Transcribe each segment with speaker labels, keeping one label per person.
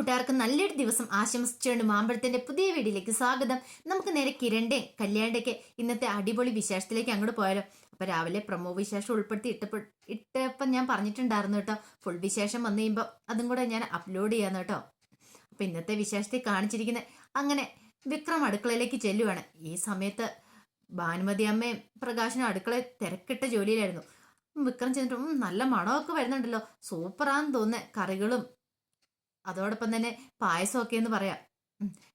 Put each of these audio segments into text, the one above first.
Speaker 1: കൂട്ടുകാർക്ക് നല്ലൊരു ദിവസം ആശംസിച്ചുകൊണ്ട് മാമ്പഴത്തിന്റെ പുതിയ വീഡിയോയിലേക്ക് സ്വാഗതം. നമുക്ക് നേരെ കിരണ്ടേ കല്യാണ്ടൊക്കെ ഇന്നത്തെ അടിപൊളി വിശേഷത്തിലേക്ക് അങ്ങോട്ട് പോയാലോ. അപ്പൊ രാവിലെ പ്രമോ വിശേഷം ഉൾപ്പെടുത്തി ഇട്ടപ്പോ ഞാൻ പറഞ്ഞിട്ടുണ്ടായിരുന്നു കേട്ടോ. ഫുൾ വിശേഷം വന്നു കഴിയുമ്പോൾ അതും കൂടെ ഞാൻ അപ്ലോഡ് ചെയ്യാന്ന് കേട്ടോ. അപ്പൊ ഇന്നത്തെ വിശേഷത്തിൽ കാണിച്ചിരിക്കുന്ന അങ്ങനെ വിക്രം അടുക്കളയിലേക്ക് ചെല്ലുവാണ്. ഈ സമയത്ത് ഭാനുമതി അമ്മയും പ്രകാശനും അടുക്കള തിരക്കിട്ട ജോലിയിലായിരുന്നു. വിക്രം ചെന്നിട്ട് നല്ല മണമൊക്കെ വരുന്നുണ്ടല്ലോ. സൂപ്പറാന്ന് തോന്നുന്ന. കറികളും അതോടൊപ്പം തന്നെ പായസമൊക്കെ എന്ന് പറയാം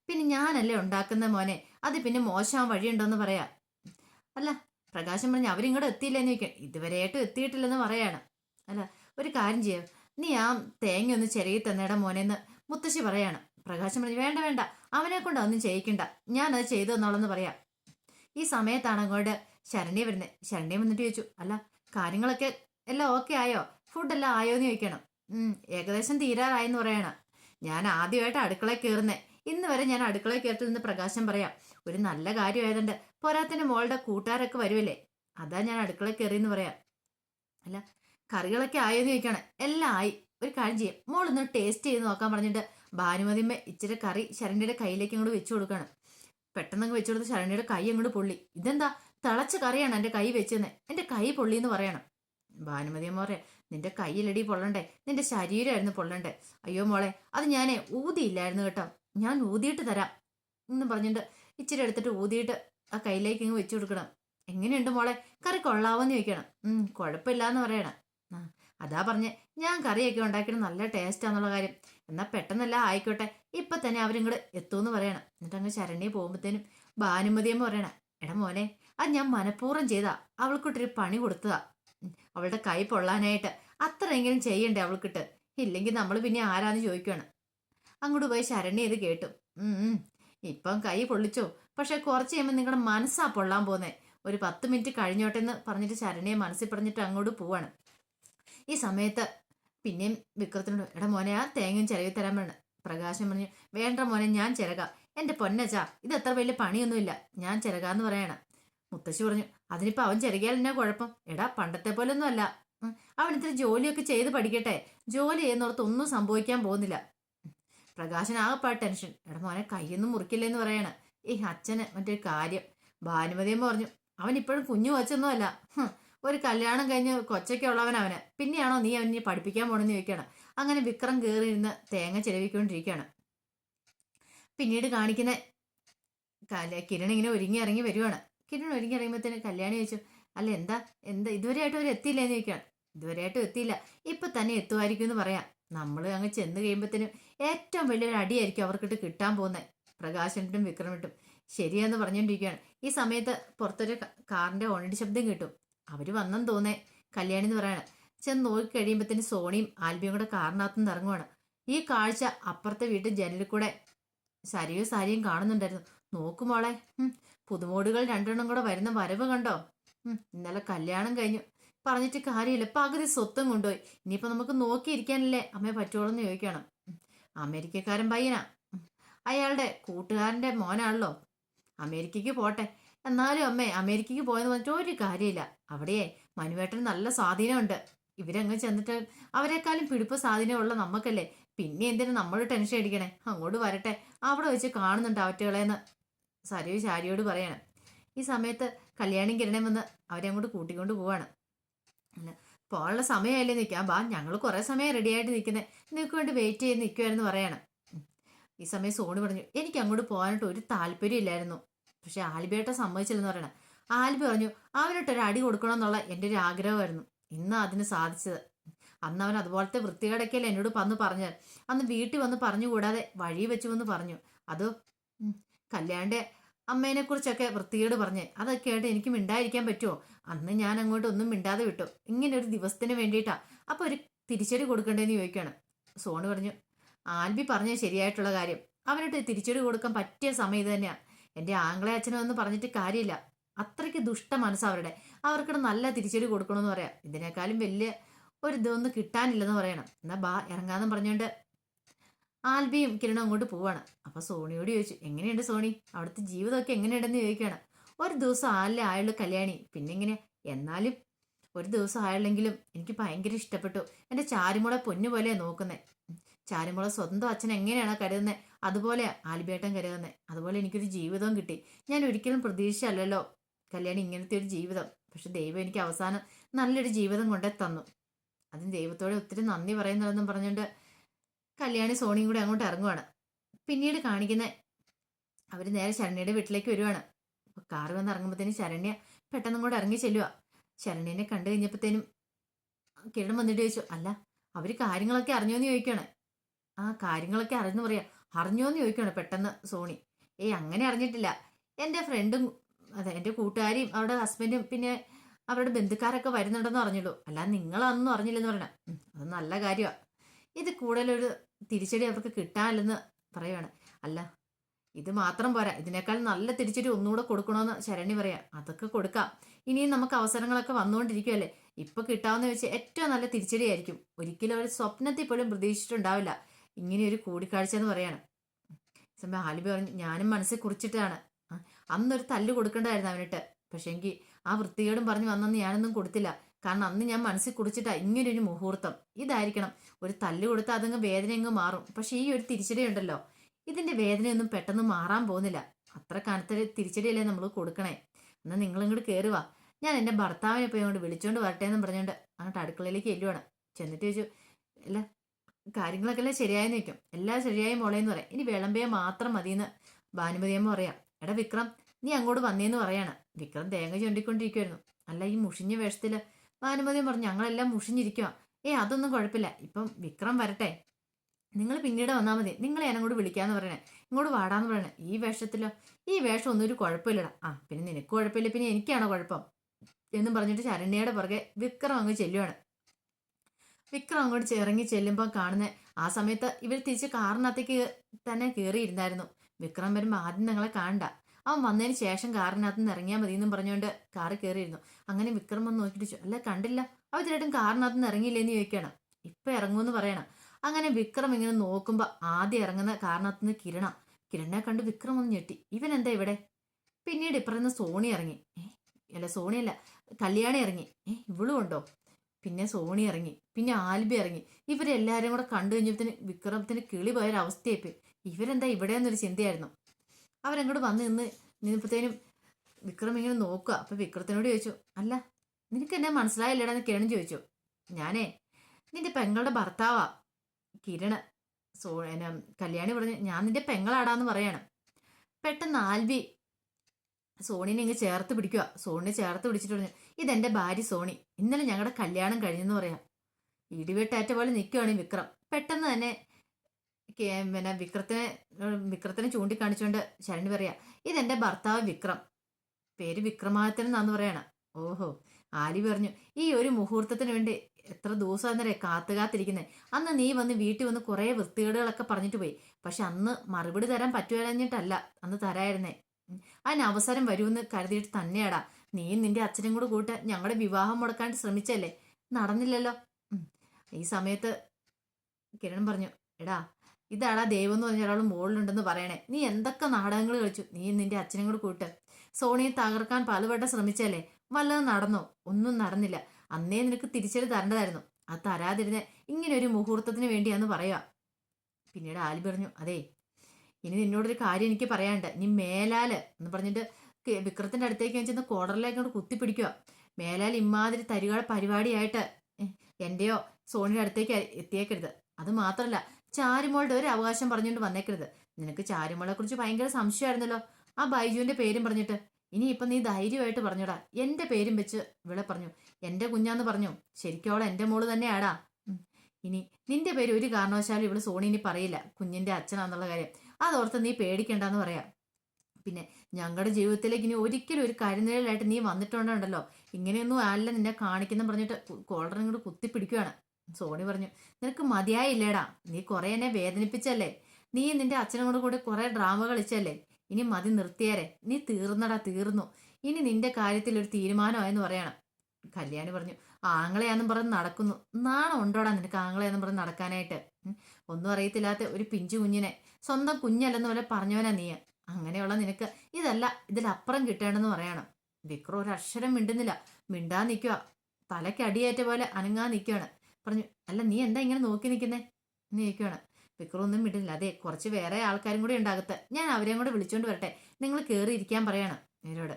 Speaker 1: പിന്നെ ഞാനല്ലേ ഉണ്ടാക്കുന്ന മോനെ? അത് പിന്നെ മോശം വഴിയുണ്ടോന്ന് പറയാം. അല്ല പ്രകാശം പറഞ്ഞ് അവരിങ്ങോട്ട് എത്തിയില്ലെന്ന് ചോദിക്കാം ഇതുവരെയായിട്ടും എത്തിയിട്ടില്ലെന്ന് പറയാണ്. അല്ല ഒരു കാര്യം ചെയ്യാം. നീ ആ തേങ്ങ ഒന്ന് ചെറിയ തന്നേടാ മോനെന്ന് മുത്തശ്ശി പറയാണ്. പ്രകാശം പറഞ്ഞു വേണ്ട വേണ്ട. അവനെ കൊണ്ട് ഒന്നും ചെയ്യിക്കണ്ട. ഞാനത് ചെയ്തു തന്നോളെന്ന് പറയാം. ഈ സമയത്താണ് അങ്ങോട്ട് ശരണ്യ വരുന്നത് ശരണ്യ വന്നിട്ട് ചോദിച്ചു അല്ല കാര്യങ്ങളൊക്കെ എല്ലാം ഓക്കെ ആയോ? ഫുഡെല്ലാം ആയോ എന്ന് ചോദിക്കണം. ഏകദേശം തീരാറായെന്ന് പറയണം. ഞാൻ ആദ്യമായിട്ട് അടുക്കള കയറുന്നേ ഇന്ന് വരെ ഞാൻ അടുക്കള കയറത്തിൽ നിന്ന് പ്രകാശം പറയാം. ഒരു നല്ല കാര്യമായതുണ്ട്. പോരാത്തിന് മോളുടെ കൂട്ടുകാരൊക്കെ വരുമല്ലേ അതാ ഞാൻ അടുക്കള കയറിയെന്ന് പറയാം. അല്ല കറികളൊക്കെ ആയോന്ന് ചോദിക്കണം. എല്ലാം ആയി. ഒരു കാര്യം ചെയ്യാം. മോളൊന്ന് ടേസ്റ്റ് ചെയ്ത് നോക്കാൻ പറഞ്ഞിട്ട് ഭാനുമതിമ്മ ഇച്ചിരി കറി ശരണ്യയുടെ കയ്യിലേക്ക് അങ്ങോട്ട് വെച്ചു കൊടുക്കണം. പെട്ടെന്ന് വെച്ചു കൊടുത്ത് ശരണ്യയുടെ കൈ അങ്ങോട്ട് പൊള്ളി. ഇതെന്താ? തിളച്ച കറിയാണ് എന്റെ കൈ വെച്ചെന്ന്. എന്റെ കൈ പൊള്ളി എന്ന് പറയണം. ഭാനുമതി അമ്മ പറയാം നിന്റെ കയ്യിലടി പൊള്ളണ്ടേ? നിന്റെ ശരീരമായിരുന്നു പൊള്ളണ്ടേ? അയ്യോ മോളെ അത് ഞാനേ ഊതിയില്ലായിരുന്നു കേട്ടോ. ഞാൻ ഊതിയിട്ട് തരാം എന്ന് പറഞ്ഞിട്ട് ഇച്ചിരി എടുത്തിട്ട് ഊതിയിട്ട് ആ കയ്യിലേക്ക് ഇങ്ങ് വെച്ചു കൊടുക്കണം. എങ്ങനെയുണ്ട് മോളെ? കറി കൊള്ളാവെന്ന് ചോദിക്കണം. ഉം കുഴപ്പമില്ലാന്ന് പറയണം. ആ അതാ പറഞ്ഞ് ഞാൻ കറിയൊക്കെ ഉണ്ടാക്കിയിട്ട് നല്ല ടേസ്റ്റാന്നുള്ള കാര്യം. എന്നാൽ പെട്ടെന്നല്ല ആയിക്കോട്ടെ. ഇപ്പൊ തന്നെ അവരിങ്ങോട്ട് എത്തുമെന്ന് പറയണം. എന്നിട്ട് അങ്ങ് ശരണ്യെ പോകുമ്പോഴത്തേനും ഭാനുമതിയെന്ന് പറയണം എടാ മോനെ അത് ഞാൻ മനഃപൂർവം ചെയ്താ. അവൾക്കൊട്ടൊരു പണി കൊടുത്തതാ. അവളുടെ കൈ പൊള്ളാനായിട്ട്. അത്രയെങ്കിലും ചെയ്യണ്ടേ അവൾക്കിട്ട്? ഇല്ലെങ്കിൽ നമ്മൾ പിന്നെ ആരാന്ന് ചോദിക്കുകയാണ് അങ്ങോട്ട് പോയി ശരണ്യ ഇത് കേട്ടു. ഇപ്പം കൈ പൊള്ളിച്ചോ. പക്ഷെ കുറച്ച് കഴിയുമ്പോൾ നിങ്ങളുടെ മനസ്സാ പൊള്ളാൻ പോകുന്നത് ഒരു പത്ത് മിനിറ്റ് കഴിഞ്ഞോട്ടെ എന്ന് പറഞ്ഞിട്ട് ശരണ്യെ മനസ്സിൽ പറഞ്ഞിട്ട് അങ്ങോട്ട് പോവാണ്. ഈ സമയത്ത് പിന്നെയും വിക്രത്തിനോട് എടാ മോനെ ആ തേങ്ങയും ചിലവി തരാൻ വേണം പ്രകാശം പറഞ്ഞു വേണ്ട മോനെ ഞാൻ ചിരകാം. എന്റെ പൊന്നച്ചാ ഇത് അത്ര വലിയ പണിയൊന്നുമില്ല. ഞാൻ ചിരകാന്ന് പറയണം. മുത്തശ്ശി പറഞ്ഞു അതിനിപ്പോ അവൻ ചെറുകിയാൽ എന്നാ കുഴപ്പം? എടാ പണ്ടത്തെ പോലെ ഒന്നും അല്ല അവൻ ഇത്ര ജോലിയൊക്കെ ചെയ്ത് പഠിക്കട്ടെ. ജോലി ചെയ്യുന്നോർത്ത് ഒന്നും സംഭവിക്കാൻ പോകുന്നില്ല. ആകെപ്പാ ടെൻഷൻ. എടാ മോനെ കൈയൊന്നും മുറിക്കില്ലെന്ന് പറയണ. ഈ അച്ഛന് മറ്റൊരു കാര്യം. ഭാനുമതിയും പറഞ്ഞു അവൻ ഇപ്പോഴും കുഞ്ഞു വച്ചൊന്നും അല്ല ഒരു കല്യാണം കഴിഞ്ഞ് കൊച്ചൊക്കെ ഉള്ളവൻ അവന്. പിന്നെയാണോ നീ അവനെ പഠിപ്പിക്കാൻ പോണെന്ന് ചോദിക്കണം. അങ്ങനെ വിക്രം കയറി ഇരുന്ന് തേങ്ങ ചെലവിക്കൊണ്ടിരിക്കുകയാണ് പിന്നീട് കാണിക്കുന്ന കല കിരൺ ഇങ്ങനെ ഒരുങ്ങി ഇറങ്ങി വരുവാണ്. കിരൺ ഒരുങ്ങി ഇറങ്ങുമ്പോഴത്തേന് കല്യാണി ചോദിച്ചു അല്ല എന്താ എന്താ ഇതുവരെയായിട്ടും അവർ എത്തിയില്ല എന്ന് ചോദിക്കുകയാണ്. ഇതുവരെയായിട്ടും എത്തിയില്ല. ഇപ്പൊ തന്നെ എത്തുമായിരിക്കും എന്ന് പറയാം. നമ്മൾ അങ്ങ് ചെന്ന് കഴിയുമ്പോഴത്തേനും ഏറ്റവും വലിയൊരു അടിയായിരിക്കും അവർക്കിട്ട് കിട്ടാൻ പോകുന്നത് പ്രകാശനിട്ടും വിക്രമിട്ടും ശരിയെന്ന് പറഞ്ഞുകൊണ്ടിരിക്കുകയാണ് ഈ സമയത്ത് പുറത്തൊരു കാറിന്റെ ഓണടി ശബ്ദം കിട്ടും. അവർ വന്നെന്ന് തോന്നേ കല്യാണി എന്ന് പറയാണ്. ചെന്ന് നോക്കി കഴിയുമ്പോഴത്തേന് സോണിയും ആൽബിയും കൂടെ കാറിനകത്തു നിന്ന് ഇറങ്ങുവാണ്. ഈ കാഴ്ച അപ്പുറത്തെ വീട്ടിൽ ജനലിൽ കൂടെ സരിയും സാരിയും കാണുന്നുണ്ടായിരുന്നു. നോക്കുമോളെ പുതുമോടുകൾ രണ്ടെണ്ണം കൂടെ വരുന്ന വരവ് കണ്ടോ? ഇന്നലെ കല്യാണം കഴിഞ്ഞു. പറഞ്ഞിട്ട് കാര്യമില്ല. പകുതി സ്വത്തും കൊണ്ടുപോയി. ഇനിയിപ്പൊ നമുക്ക് നോക്കിയിരിക്കാനല്ലേ അമ്മയെ പറ്റുള്ളൂ ചോദിക്കണം. അമേരിക്കക്കാരൻ പയ്യനാ. അയാളുടെ കൂട്ടുകാരന്റെ മോനാണല്ലോ. അമേരിക്കയ്ക്ക് പോട്ടെ. എന്നാലും അമ്മേ അമേരിക്കയ്ക്ക് പോയെന്ന് പറഞ്ഞിട്ട് ഒരു കാര്യമില്ല. അവിടെയേ മനുവേട്ടൻ നല്ല സ്വാധീനമുണ്ട്. ഇവരങ്ങ് ചെന്നിട്ട് അവരെക്കാളും പിടിപ്പ് സ്വാധീനമുള്ള നമുക്കല്ലേ പിന്നെ എന്തിനു നമ്മൾ ടെൻഷൻ അടിക്കണേ? അങ്ങോട്ട് വരട്ടെ. അവിടെ വെച്ച് കാണുന്നുണ്ട് അവറ്റകളെന്ന് സരയു ശാരിയോട് പറയണം. ഈ സമയത്ത് കല്യാണം കിരണേ വന്ന് അവരെ അങ്ങോട്ട് കൂട്ടിക്കൊണ്ട് പോവാണ്. പോകാനുള്ള സമയമല്ലേ നിൽക്കാം ബാ ഞങ്ങൾ കുറേ സമയം റെഡിയായിട്ട് നിൽക്കുന്നത് നിങ്ങൾക്ക് വേണ്ടി വെയിറ്റ് ചെയ്ത് നിൽക്കുമായിരുന്നു പറയണം. ഈ സമയം സോണി പറഞ്ഞു എനിക്ക് അങ്ങോട്ട് പോകാനായിട്ട് ഒരു താല്പര്യം ഇല്ലായിരുന്നു. പക്ഷെ ആൽബിയേട്ട സമ്മതിച്ചില്ലെന്ന് പറയണം. ആൽബി പറഞ്ഞു ഒരു അടി കൊടുക്കണമെന്നുള്ള എന്റെ ഒരു ആഗ്രഹമായിരുന്നു. ഇന്ന് അതിന് സാധിച്ചത്. അന്ന് അവൻ അതുപോലത്തെ വൃത്തികേടൊക്കെയല്ലേ എന്നോട് വന്ന് പറഞ്ഞത്. അന്ന് വീട്ടിൽ വന്ന് പറഞ്ഞു കൂടാതെ വഴി വെച്ചു വന്ന് പറഞ്ഞു. അത് ഉം, കല്യാണിന്റെ അമ്മേനെ കുറിച്ചൊക്കെ വൃത്തികേട് പറഞ്ഞ് അതൊക്കെ ആയിട്ട് എനിക്ക് മിണ്ടായിരിക്കാൻ പറ്റുമോ അന്ന് ഞാൻ അങ്ങോട്ട് ഒന്നും മിണ്ടാതെ വിട്ടു. ഇങ്ങനെ ഒരു ദിവസത്തിന് വേണ്ടിയിട്ടാ. അപ്പൊ ഒരു തിരിച്ചടി കൊടുക്കണ്ടേന്ന് ചോദിക്കുകയാണ് സോണ് പറഞ്ഞു ആൽബി പറഞ്ഞ ശരിയായിട്ടുള്ള കാര്യം. അവനോട്ട് തിരിച്ചടി കൊടുക്കാൻ പറ്റിയ സമയം ഇത് തന്നെയാ. എന്റെ ആംഗ്ലേ അച്ഛനൊന്നും പറഞ്ഞിട്ട് കാര്യമില്ല. അത്രയ്ക്ക് ദുഷ്ട മനസ്സ് അവരുടെ. അവർക്കിടെ നല്ല തിരിച്ചടി കൊടുക്കണമെന്ന് പറയാം. ഇതിനേക്കാളും വലിയ ഒരു ഇതൊന്നും കിട്ടാനില്ലെന്ന് പറയണം. എന്നാ ബാ ഇറങ്ങാന്നും പറഞ്ഞുകൊണ്ട് ആൽബിയും കിരണും അങ്ങോട്ട് പോവാണ്. അപ്പൊ സോണിയോട് ചോദിച്ചു എങ്ങനെയുണ്ട് സോണി? അവിടുത്തെ ജീവിതമൊക്കെ എങ്ങനെയുണ്ടെന്ന് ചോദിക്കുകയാണ്. ഒരു ദിവസം ആളിലെ ആയുള്ള കല്യാണി. പിന്നെ എങ്ങനെ? എന്നാലും ഒരു ദിവസം ആയുള്ളെങ്കിലും എനിക്ക് ഭയങ്കര ഇഷ്ടപ്പെട്ടു. എന്റെ ചാരുമുള പൊന്നു പോലെയാണ് നോക്കുന്നേ. ചാരുമുള സ്വന്തം അച്ഛൻ എങ്ങനെയാണോ കരുതുന്നത് അതുപോലെ ആലിബേട്ടൻ കരുതുന്നത് അതുപോലെ എനിക്കൊരു ജീവിതവും കിട്ടി. ഞാൻ ഒരിക്കലും പ്രതീക്ഷയല്ലല്ലോ കല്യാണി ഇങ്ങനത്തെ ഒരു ജീവിതം. പക്ഷെ ദൈവം എനിക്ക് അവസാനം നല്ലൊരു ജീവിതം കൊണ്ടേ തന്നു അതിന് ദൈവത്തോടെ ഒത്തിരി നന്ദി പറയുന്നതെന്നും പറഞ്ഞുകൊണ്ട് കല്യാണി സോണിയും കൂടെ അങ്ങോട്ട് ഇറങ്ങുവാണ്. പിന്നീട് കാണിക്കുന്ന അവർ നേരെ ശരണ്യയുടെ വീട്ടിലേക്ക് വരുവാണ്. അപ്പൊ കാറ് വന്ന് ഇറങ്ങുമ്പോഴത്തേനും ശരണ്യ പെട്ടെന്ന് കൂടെ ഇറങ്ങി ചെല്ലുക ശരണ്യനെ കണ്ടു കഴിഞ്ഞപ്പോഴത്തേനും കിരൺ വന്നിട്ട് ചോദിച്ചു അല്ല അവർ കാര്യങ്ങളൊക്കെ അറിഞ്ഞോന്ന് ചോദിക്കുകയാണ് ആ കാര്യങ്ങളൊക്കെ അറിഞ്ഞു പറയാ. അറിഞ്ഞോന്ന് ചോദിക്കുകയാണ് പെട്ടെന്ന് സോണി. ഏയ് അങ്ങനെ അറിഞ്ഞിട്ടില്ല. എന്റെ ഫ്രണ്ടും അതെ എന്റെ കൂട്ടുകാരിയും അവരുടെ ഹസ്ബൻഡും പിന്നെ അവരുടെ ബന്ധുക്കാരൊക്കെ വരുന്നുണ്ടെന്ന് അറിഞ്ഞുള്ളൂ. അല്ലാതെ നിങ്ങളൊന്നും അറിഞ്ഞില്ലെന്ന് പറയണം. അത് നല്ല കാര്യമാണ് ഇത് കൂടുതലൊരു തിരിച്ചടി അവർക്ക് കിട്ടാനില്ലെന്ന് പറയുകയാണ് അല്ല ഇത് മാത്രം പോരാ. ഇതിനേക്കാൾ നല്ല തിരിച്ചടി ഒന്നുകൂടെ കൊടുക്കണമെന്ന് ശരണി പറയാം. അതൊക്കെ കൊടുക്കാം. ഇനിയും നമുക്ക് അവസരങ്ങളൊക്കെ വന്നുകൊണ്ടിരിക്കുമല്ലേ ഇപ്പൊ കിട്ടാവുന്ന വെച്ച് ഏറ്റവും നല്ല തിരിച്ചടിയായിരിക്കും. ഒരിക്കലും ഒരു സ്വപ്നത്തിൽ പോലും പ്രതീക്ഷിച്ചിട്ടുണ്ടാവില്ല. ഇങ്ങനെ ഒരു കൂടിക്കാഴ്ച എന്ന് പറയാണ്. സമയം ആലിബി പറഞ്ഞു ഞാനും മനസ്സിൽ കുറിച്ചിട്ടാണ്. അന്നൊരു തല്ല് കൊടുക്കേണ്ടായിരുന്നു അവനിട്ട്. പക്ഷെ എങ്കിൽ ആ വൃത്തികേടും പറഞ്ഞു വന്നെന്ന് ഞാനൊന്നും കൊടുത്തില്ല. കാരണം അന്ന് ഞാൻ മനസ്സിൽ കുറിച്ചിട്ടാ ഇങ്ങനൊരു മുഹൂർത്തം. ഇതായിരിക്കണം. ഒരു തല്ല് കൊടുത്താൽ അതങ്ങ് വേദനയങ്ങ് മാറും. പക്ഷെ ഈ ഒരു തിരിച്ചടി ഉണ്ടല്ലോ. ഇതിന്റെ വേദനയൊന്നും പെട്ടെന്ന് മാറാൻ പോകുന്നില്ല. അത്ര കനത്ത തിരിച്ചടിയല്ലേ നമ്മൾ കൊടുക്കണേ. എന്നാൽ നിങ്ങളിങ്ങോട്ട് കയറുക ഞാൻ എന്റെ ഭർത്താവിനെ പോയി അങ്ങോട്ട് വിളിച്ചോണ്ട് വരട്ടെ എന്ന് പറഞ്ഞുകൊണ്ട് അങ്ങോട്ട് അടുക്കളയിലേക്ക് എല്ലുവാണ് ചെന്നിട്ട് ചോദിച്ചു അല്ല കാര്യങ്ങളൊക്കെ എല്ലാം ശരിയായി നിൽക്കും എല്ലാം ശരിയായി മോളേന്ന് പറയാം. ഇനി വിളമ്പയെ മാത്രം മതിയെന്ന് ഭാനുമതിയമ്മ പറയാം. എടാ വിക്രം നീ അങ്ങോട്ട് വന്നേന്ന് പറയാണ്. വിക്രം തേങ്ങ ചൊണ്ടിക്കൊണ്ടിരിക്കുവായിരുന്നു അല്ല ഈ മുഷിഞ്ഞ വേഷത്തിൽ ഭാനുമതിയും പറഞ്ഞു ഞങ്ങളെല്ലാം മുഷിഞ്ഞിരിക്കുക ഏ അതൊന്നും കുഴപ്പമില്ല. ഇപ്പം വിക്രം വരട്ടെ. നിങ്ങൾ പിന്നീട് വന്നാൽ മതി. നിങ്ങളെ ഞാൻ അങ്ങോട്ട് വിളിക്കാന്ന് പറയണേ. ഇങ്ങോട്ട് വാടാന്ന് പറയണേ. ഈ വേഷത്തിലോ? ഈ വേഷം ഒന്നും ഒരു കുഴപ്പമില്ലടാ. ആ പിന്നെ നിനക്ക് കുഴപ്പമില്ല. പിന്നെ എനിക്കാണോ കുഴപ്പം? എന്നും പറഞ്ഞിട്ട് ശരണ്യയുടെ പുറകെ വിക്രം അങ്ങ് ചെല്ലുവാണ്. വിക്രം അങ്ങോട്ട് ഇറങ്ങി ചെല്ലുമ്പോൾ കാണുന്ന ആ സമയത്ത് ഇവർ തിരിച്ച് കാറിനകത്തേക്ക് തന്നെ കയറിയിരുന്നായിരുന്നു വിക്രം വരുമ്പോൾ ആദ്യം നിങ്ങളെ കാണണ്ട. അവൻ വന്നതിന് ശേഷം കാറിനകത്ത് നിന്ന് ഇറങ്ങിയാൽ മതി എന്നും പറഞ്ഞുകൊണ്ട് കാറ് കയറിയിരുന്നു. അങ്ങനെ വിക്രം വന്ന് നോക്കിയിട്ട് അല്ല കണ്ടില്ല. അവ ചേട്ടൻ കാറിനകത്ത് നിന്ന് ഇറങ്ങിയില്ലേന്ന് ചോദിക്കണം ഇപ്പൊ ഇറങ്ങുമെന്ന് പറയണം. അങ്ങനെ വിക്രം ഇങ്ങനെ നോക്കുമ്പോൾ ആദ്യം ഇറങ്ങുന്ന കാറിനകത്ത് നിന്ന് കിരണ. കിരണിനെ കണ്ട് വിക്രം ഒന്ന് ഞെട്ടി. ഇവൻ എന്താ ഇവിടെ? പിന്നീട് ഇപ്പറന്ന് സോണി ഇറങ്ങി. അല്ല സോണി അല്ല കല്യാണി ഇറങ്ങി. ഏ ഇവളും ഉണ്ടോ? പിന്നെ സോണി ഇറങ്ങി. പിന്നെ ആൽബി ഇറങ്ങി. ഇവരെല്ലാവരും കൂടെ കണ്ടു കഴിഞ്ഞപ്പത്തിന് വിക്രമത്തിന് കിളി പോയൊരവസ്ഥയായിപ്പോയി ഇവരെന്താ ഇവിടെ എന്നൊരു ചിന്തയായിരുന്നു. അവരങ്ങോട്ട് വന്ന് നിന്ന് നിന്നപ്പോഴത്തേനും വിക്രം ഇങ്ങനെ നോക്കുക. അപ്പം വിക്രത്തിനോട് ചോദിച്ചു അല്ല നിനക്ക് എന്നെ മനസ്സിലായില്ലടാ? എന്ന് ചോദിച്ചു. ഞാനേ നിന്റെ പെങ്ങളുടെ ഭർത്താവാ കിരണ്. സോ എന്നെ കല്യാണി പറഞ്ഞു ഞാൻ നിന്റെ പെങ്ങളാടാന്ന് പറയാണ്. പെട്ടെന്ന് ആൽവി സോണിനെ ഇങ്ങ് ചേർത്ത് പിടിക്കുക. സോണിനെ ചേർത്ത് പിടിച്ചിട്ട് പറഞ്ഞു ഇതെന്റെ ഭാര്യ സോണി. ഇന്നലെ ഞങ്ങളുടെ കല്യാണം കഴിഞ്ഞെന്ന് പറയാം. ഇടിവെട്ടേറ്റ പോലെ നിൽക്കുകയാണ് വിക്രം. പെട്ടെന്ന് തന്നെ പിന്നെ വിക്രത്തിനെ വിക്രത്തിനെ ചൂണ്ടിക്കാണിച്ചുകൊണ്ട് ശരണി പറയാ ഇതെന്റെ ഭർത്താവ് വിക്രം. പേര് വിക്രമാദിത്യൻ എന്നാന്ന് പറയണ. ഓഹോ ആലി പറഞ്ഞു ഈ ഒരു മുഹൂർത്തത്തിന് വേണ്ടി എത്ര ദിവസം എന്നേ കാത്തു കാത്തിരിക്കുന്നത് അന്ന് നീ വന്ന് വീട്ടിൽ വന്ന് കുറേ വൃത്തികേടുകളൊക്കെ പറഞ്ഞിട്ട് പോയി. പക്ഷെ അന്ന് മറുപടി തരാൻ പറ്റുകഴിഞ്ഞിട്ടല്ല അന്ന് തരായിരുന്നേ. അതിന് അവസരം വരുമെന്ന് കരുതിയിട്ട് തന്നെയാടാ. നീ നിന്റെ അച്ഛനും കൂടെ കൂട്ട് ഞങ്ങളുടെ വിവാഹം മുടക്കാൻ ശ്രമിച്ചല്ലേ? നടന്നില്ലല്ലോ. ഈ സമയത്ത് കിരൺ പറഞ്ഞു എടാ ഇതാടാ ദൈവം എന്ന് പറഞ്ഞ ഒരാൾ മുകളിലുണ്ടെന്ന് പറയണേ. നീ എന്തൊക്കെ നാടകങ്ങൾ കളിച്ചു? നീ നിന്റെ അച്ഛനും കൂടെ കൂട്ട്. സോണിയെ തകർക്കാൻ പലവട്ടം ശ്രമിച്ചല്ലേ? വല്ലതും നടന്നോ? ഒന്നും നടന്നില്ല. അന്നേ നിനക്ക് തിരിച്ചടി തരേണ്ടതായിരുന്നു. അത് തരാതിരുന്ന ഇങ്ങനെ ഒരു മുഹൂർത്തത്തിന് വേണ്ടിയാന്ന് പറയുക പിന്നീട് ആലി പറഞ്ഞു അതെ ഇനി നിന്നോടൊരു കാര്യം എനിക്ക് പറയാനുണ്ട്. നീ മേലാൽ എന്ന് പറഞ്ഞിട്ട് വിക്രത്തിന്റെ അടുത്തേക്ക് ചെന്ന് കോടറിലേക്ക് അങ്ങോട്ട് കുത്തിപ്പിടിക്കുക മേലാൽ ഇമാതിരി തരികാട് പരിപാടിയായിട്ട് എന്റെയോ സോണിയുടെ അടുത്തേക്ക് എത്തിയേക്കരുത്. അത് മാത്രമല്ല ചാരുമോളുടെ ഒരു അവകാശം പറഞ്ഞുകൊണ്ട് വന്നേക്കരുത്. നിനക്ക് ചാരുമോളെ കുറിച്ച് ഭയങ്കര സംശയമായിരുന്നല്ലോ. ആ ബൈജുവിന്റെ പേരും പറഞ്ഞിട്ട്. ഇനി ഇപ്പൊ നീ ധൈര്യമായിട്ട് പറഞ്ഞുടാ. എന്റെ പേരും വെച്ച് ഇവിടെ പറഞ്ഞു. എന്റെ കുഞ്ഞാന്ന് പറഞ്ഞു. ശരിക്കും അവൾ എന്റെ മോൾ തന്നെയാടാ. ഇനി നിന്റെ പേര് ഒരു കാരണവശാലും ഇവൾ സോണി ഇനി പറയില്ല. കുഞ്ഞിന്റെ അച്ഛനാന്നുള്ള കാര്യം. അതോർത്ത് നീ പേടിക്കണ്ടെന്ന് പറയാം. പിന്നെ ഞങ്ങളുടെ ജീവിതത്തിലേക്ക് ഇനി ഒരിക്കലും ഒരു കരുനിഴലായിട്ട് നീ വന്നിട്ടുണ്ടല്ലോ. ഇങ്ങനെയൊന്നും അല്ല നിന്നെ കാണിക്കുന്ന പറഞ്ഞിട്ട് കോളറിങ്ങോട് കുത്തിപ്പിടിക്കുകയാണ് സോണി പറഞ്ഞു നിനക്ക് മതിയായില്ലേടാ? നീ കുറെ എന്നെ വേദനിപ്പിച്ചല്ലേ? നീ നിന്റെ അച്ഛനോട് കൂടി കുറേ ഡ്രാമ കളിച്ചല്ലേ? ഇനി മതി നിർത്തിയാരെ. നീ തീർന്നടാ തീർന്നു. ഇനി നിന്റെ കാര്യത്തിൽ ഒരു തീരുമാനമായെന്ന് പറയണം. കല്യാണി പറഞ്ഞു ആങ്ങളെയാന്നും പറഞ്ഞ് നടക്കുന്നു. നാണം ഉണ്ടോടാ നിനക്ക് ആങ്ങളെയാന്നും പറഞ്ഞ് നടക്കാനായിട്ട്? ഒന്നും അറിയത്തില്ലാത്ത ഒരു പിഞ്ചു കുഞ്ഞിനെ. സ്വന്തം കുഞ്ഞല്ലെന്ന് പോലെ പറഞ്ഞവനാ നീ. അങ്ങനെയുള്ള നിനക്ക് ഇതല്ല ഇതിലപ്പുറം കിട്ടേണ്ടെന്ന് പറയണം. വിക്രം ഒരു അക്ഷരം മിണ്ടുന്നില്ല. മിണ്ടാ നിൽക്കുക തലയ്ക്ക് പോലെ അനങ്ങാൻ നിൽക്കുകയാണ് പറഞ്ഞു അല്ല നീ എന്താ ഇങ്ങനെ നോക്കി നിൽക്കുന്നേ? എന്ന് ചോദിക്കുകയാണ് വിക്രമൊന്നും വിടില്ല അതെ കുറച്ച് വേറെ ആൾക്കാരും കൂടി ഉണ്ടാകത്ത് ഞാൻ അവരെയും കൂടെ വിളിച്ചോണ്ട് വരട്ടെ. നിങ്ങൾ കയറി ഇരിക്കാൻ പറയണം. നേരോട്.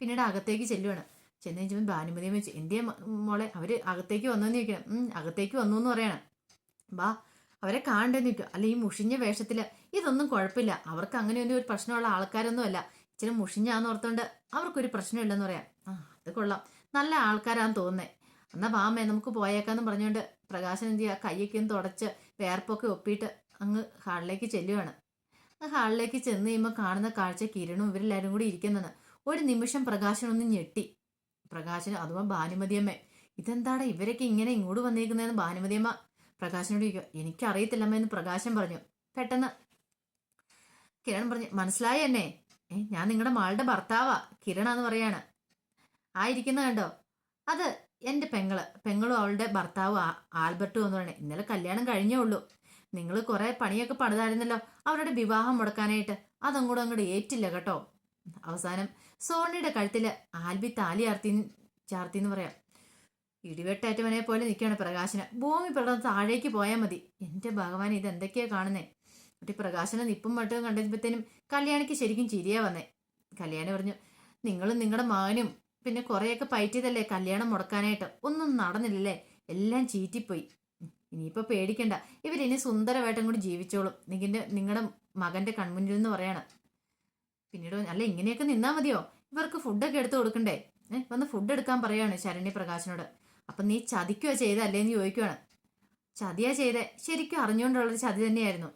Speaker 1: പിന്നീട് അകത്തേക്ക് ചെല്ലുവാണ്. ചെന്ന് കഴിഞ്ഞപ്പോൾ ഭാനുമതിയും വെച്ച് എന്തിയ മോളെ അവർ അകത്തേക്ക് വന്നെന്ന് ചോദിക്കണം ഉം അകത്തേക്ക് വന്നു എന്ന് പറയണം. വാ അവരെ കാണണ്ടെന്ന് ചോദിക്കും അല്ല ഈ മുഷിഞ്ഞ വേഷത്തിൽ ഇതൊന്നും കുഴപ്പമില്ല. അവർക്ക് അങ്ങനെയൊന്നും ഒരു പ്രശ്നമുള്ള ആൾക്കാരൊന്നും അല്ല. ഇച്ചിരി മുഷിഞ്ഞാന്ന് ഓർത്തോണ്ട് അവർക്കൊരു പ്രശ്നമില്ലെന്ന് പറയാം. ആ അത് കൊള്ളാം. നല്ല ആൾക്കാരാന്ന് തോന്നുന്നേ. എന്നാ വാമേ നമുക്ക് പോയേക്കാന്ന് പറഞ്ഞുകൊണ്ട് പ്രകാശൻ എന്ത് ചെയ്യുക കൈയൊക്കെ ഒന്ന് തുടച്ച് വേർപ്പൊക്കെ ഒപ്പിയിട്ട് അങ്ങ് ഹാളിലേക്ക് ചെല്ലുവാണ്. ആ ഹാളിലേക്ക് ചെന്ന് കഴിയുമ്പോൾ കാണുന്ന കാഴ്ച കിരണും ഇവരെല്ലാവരും കൂടി ഇരിക്കുന്നതാണ്. ഒരു നിമിഷം പ്രകാശൻ ഒന്ന് ഞെട്ടി. പ്രകാശൻ അഥവാ ഭാനുമതിയമ്മ ഇതെന്താണ് ഇവരൊക്കെ ഇങ്ങനെ ഇങ്ങോട്ട് വന്നേക്കുന്നതെന്ന് ഭാനുമതിയമ്മ? പ്രകാശനോട് ചോദിക്കുക എനിക്കറിയത്തില്ലമ്മ എന്ന് പ്രകാശൻ പറഞ്ഞു. പെട്ടെന്ന് കിരൺ പറഞ്ഞു മനസ്സിലായി എന്നെ. ഞാൻ നിങ്ങളുടെ മാളുടെ ഭർത്താവാ കിരണാന്ന് പറയാണ്. ആയിരിക്കുന്ന കണ്ടോ? അത് എന്റെ പെങ്ങൾ പെങ്ങളും അവളുടെ ഭർത്താവും ആൽബർട്ടും എന്ന് പറയണേ ഇന്നലെ കല്യാണം കഴിഞ്ഞേ ഉള്ളൂ. നിങ്ങൾ കുറേ പണിയൊക്കെ പണിതായിരുന്നല്ലോ. അവരുടെ വിവാഹം മുടക്കാനായിട്ട്. അതങ്ങോട്ടും അങ്ങോട്ട് ഏറ്റില്ല കേട്ടോ. അവസാനം സോണിയുടെ കഴുത്തിൽ ആൽബി താലി ചാർത്തി ചാർത്തി എന്ന് പറയാം. ഇടിവെട്ടേറ്റവനെ പോലെ നിൽക്കുകയാണ് പ്രകാശന്. ഭൂമി പിളർന്ന് താഴേക്ക് പോയാൽ മതി. എന്റെ ഭഗവാൻ ഇത് എന്തൊക്കെയാ കാണുന്നേ? കുട്ടി പ്രകാശനെ നിപ്പും മട്ടും കണ്ടപ്പോഴത്തേനും കല്യാണിക്ക് ശരിക്കും ചിരിയാ വന്നേ. കല്യാണി പറഞ്ഞു നിങ്ങളും നിങ്ങളുടെ മകനും പിന്നെ കുറേയൊക്കെ പയറ്റിയതല്ലേ കല്യാണം മുടക്കാനായിട്ട്? ഒന്നും നടന്നില്ലല്ലേ? എല്ലാം ചീറ്റിപ്പോയി. ഇനിയിപ്പോ പേടിക്കണ്ട. ഇവരിനി സുന്ദരമായിട്ടും കൂടി ജീവിച്ചോളും. നിങ്ങളുടെ നിങ്ങളുടെ മകന്റെ കൺമുന്നിൽ എന്ന് പറയണം. പിന്നീട് അല്ല ഇങ്ങനെയൊക്കെ നിന്നാ മതിയോ? ഇവർക്ക് ഫുഡൊക്കെ എടുത്തു കൊടുക്കണ്ടേ? ഏഹ് വന്ന് ഫുഡ് എടുക്കാൻ പറയാണ് ശരണ്യ പ്രകാശനോട്. അപ്പൊ നീ ചതിക്കുക ചെയ്തല്ലേ എന്ന് ചോദിക്കുവാണ്. ചതിയാ ചെയ്തേ. ശരിക്കും അറിഞ്ഞുകൊണ്ടുള്ളൊരു ചതി തന്നെയായിരുന്നു.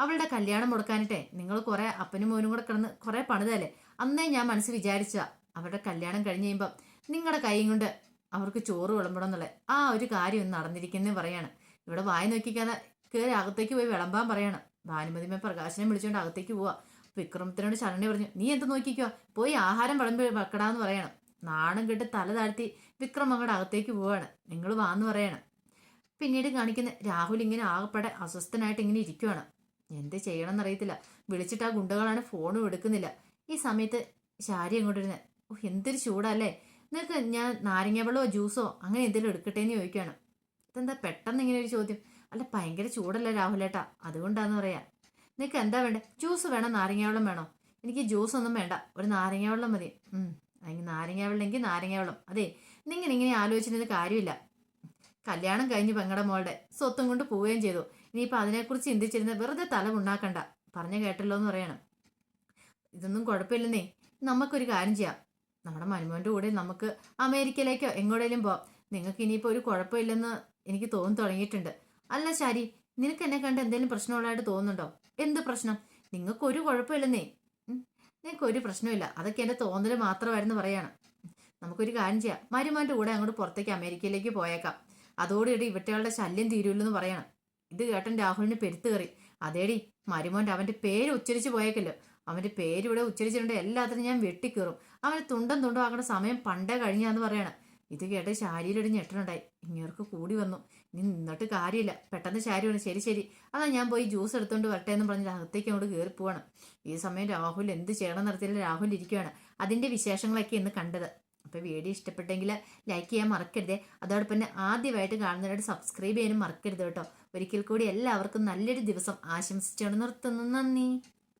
Speaker 1: അവളുടെ കല്യാണം മുടക്കാനിട്ടേ നിങ്ങൾ കുറെ അപ്പനും മോനും കൂടെ കിടന്ന് കുറെ പണിതല്ലേ അന്നേ ഞാൻ മനസ്സ് വിചാരിച്ചതാ. അവരുടെ കല്യാണം കഴിഞ്ഞ് കഴിയുമ്പം നിങ്ങളുടെ കൈയും കൊണ്ട് അവർക്ക് ചോറ് വിളമ്പണം എന്നുള്ള ആ ഒരു കാര്യം ഒന്ന് നടന്നിരിക്കുന്നേ പറയാണ്. ഇവിടെ വായി നോക്കിക്കാതെ കയറി അകത്തേക്ക് പോയി വിളമ്പാൻ പറയാണ്. ഭാനുമതിമ പ്രകാശനെ വിളിച്ചുകൊണ്ട് അകത്തേക്ക് പോവാ. വിക്രമത്തിനോട് ശരണി പറഞ്ഞു നീ എന്ത് നോക്കിക്കോ? പോയി ആഹാരം വിളമ്പ് വെക്കടാന്ന് പറയണം. നാണം കെട്ട് തല താഴ്ത്തി വിക്രം അങ്ങോട്ട് അകത്തേക്ക് പോവാണ്. നിങ്ങൾ വാന്ന് പറയണം. പിന്നീട് കാണിക്കുന്ന രാഹുൽ ഇങ്ങനെ ആകപ്പെടെ അസ്വസ്ഥനായിട്ട് ഇങ്ങനെ ഇരിക്കുവാണ്. എന്ത് ചെയ്യണം എന്നറിയത്തില്ല വിളിച്ചിട്ട് ആ ഗുണ്ടകളാണ് ഫോണും എടുക്കുന്നില്ല. ഈ സമയത്ത് ശാരി അങ്ങോട്ട് ഇരുന്ന് ഓ എന്തൊരു ചൂടല്ലേ. നിനക്ക് ഞാൻ നാരങ്ങ വെള്ളമോ ജ്യൂസോ അങ്ങനെ എന്തെങ്കിലും എടുക്കട്ടെ എന്ന് ചോദിക്കുകയാണ്. ഇതെന്താ പെട്ടെന്ന് ഇങ്ങനെ ഒരു ചോദ്യം? അല്ല ഭയങ്കര ചൂടല്ലേ രാഹുലേട്ടാ. അതുകൊണ്ടാന്ന് പറയാം. നിനക്ക് എന്താ വേണ്ടേ? ജ്യൂസ് വേണോ നാരങ്ങ വെള്ളം വേണോ? എനിക്ക് ജ്യൂസ് ഒന്നും വേണ്ട. ഒരു നാരങ്ങ വെള്ളം മതി. അല്ലെങ്കിൽ നാരങ്ങ വെള്ളം എങ്കിൽ നാരങ്ങ വെള്ളം. അതെ നിങ്ങൾ ഇങ്ങനെ ആലോചിച്ചിരുന്നത് കാര്യമില്ല. കല്യാണം കഴിഞ്ഞ് പെങ്ങടെ മോളുടെ സ്വത്തും കൊണ്ട് പോവുകയും ചെയ്തു. ഇനിയിപ്പോൾ അതിനെക്കുറിച്ച് ചിന്തിച്ചിരുന്ന വെറുതെ തല ഉണ്ടാക്കണ്ട പറഞ്ഞു കേട്ടല്ലോ എന്ന് പറയണം. ഇതൊന്നും കുഴപ്പമില്ലെന്നേ. നമുക്കൊരു കാര്യം ചെയ്യാം. നമ്മുടെ മരുമോന്റെ കൂടെ നമുക്ക് അമേരിക്കയിലേക്കോ എങ്ങോട്ടേലും പോവാം. നിങ്ങൾക്ക് ഇനിയിപ്പോൾ ഒരു കുഴപ്പമില്ലെന്ന് എനിക്ക് തോന്നി തുടങ്ങിയിട്ടുണ്ട്. അല്ല ശാരി നിനക്ക് എന്നെ കണ്ട് എന്തെങ്കിലും പ്രശ്നമുള്ളതായിട്ട് തോന്നുന്നുണ്ടോ? എന്ത് പ്രശ്നം? നിങ്ങൾക്കൊരു കുഴപ്പമില്ലെന്നേ. നിങ്ങൾക്കൊരു പ്രശ്നമില്ല അതൊക്കെ എന്റെ തോന്നൽ മാത്രമായിരുന്നു പറയാണ്. നമുക്കൊരു കാര്യം ചെയ്യാം. മരുമാന്റെ കൂടെ അങ്ങോട്ട് പുറത്തേക്ക് അമേരിക്കയിലേക്ക് പോയേക്കാം. അതോടുകൂടി ഇവറ്റകളുടെ ശല്യം തീരുമല്ലെന്ന് പറയണം. ഇത് കേട്ടൻ രാഹുലിന് പെരുത്ത് കയറി അതേടി മരുമോന്റെ അവന്റെ പേര് ഉച്ചരിച്ച് പോയേക്കല്ലോ. അവന്റെ പേര് ഇവിടെ ഉച്ചരിച്ചിട്ടുണ്ട് എല്ലാത്തിനും ഞാൻ വെട്ടിക്കീറും. അവന് തുണ്ടം തുണ്ടും ആകേണ്ട സമയം പണ്ടേ കഴിഞ്ഞാന്ന് പറയണം. ഇത് കേട്ട് ശാരിയിലൊരു ഞെട്ടനുണ്ടായി ഇങ്ങേർക്ക് കൂടി വന്നു. ഇനി നിന്നിട്ട് കാര്യമില്ല. പെട്ടെന്ന് ശാരി വേണം ശരി ശരി. അതാ ഞാൻ പോയി ജ്യൂസ് എടുത്തുകൊണ്ട് വരട്ടെ എന്ന് പറഞ്ഞ് അകത്തേക്ക് അങ്ങോട്ട് കയറി പോവാണ്. ഈ സമയം രാഹുൽ എന്ത് ചെയ്യണം നടത്തിയാലും രാഹുൽ ഇരിക്കുകയാണ് അതിന്റെ വിശേഷങ്ങളൊക്കെ ഇന്ന് കണ്ടത്. അപ്പോൾ വീഡിയോ ഇഷ്ടപ്പെട്ടെങ്കിൽ ലൈക്ക് ചെയ്യാൻ മറക്കരുതേ. അതോടൊപ്പം തന്നെ ആദ്യമായിട്ട് കാണുന്നവരോട് സബ്സ്ക്രൈബ് ചെയ്യാനും മറക്കരുത് കേട്ടോ. ഒരിക്കൽ കൂടി എല്ലാവർക്കും നല്ലൊരു ദിവസം ആശംസിച്ചുകൊണ്ട് നിർത്തുന്നു. നന്ദി.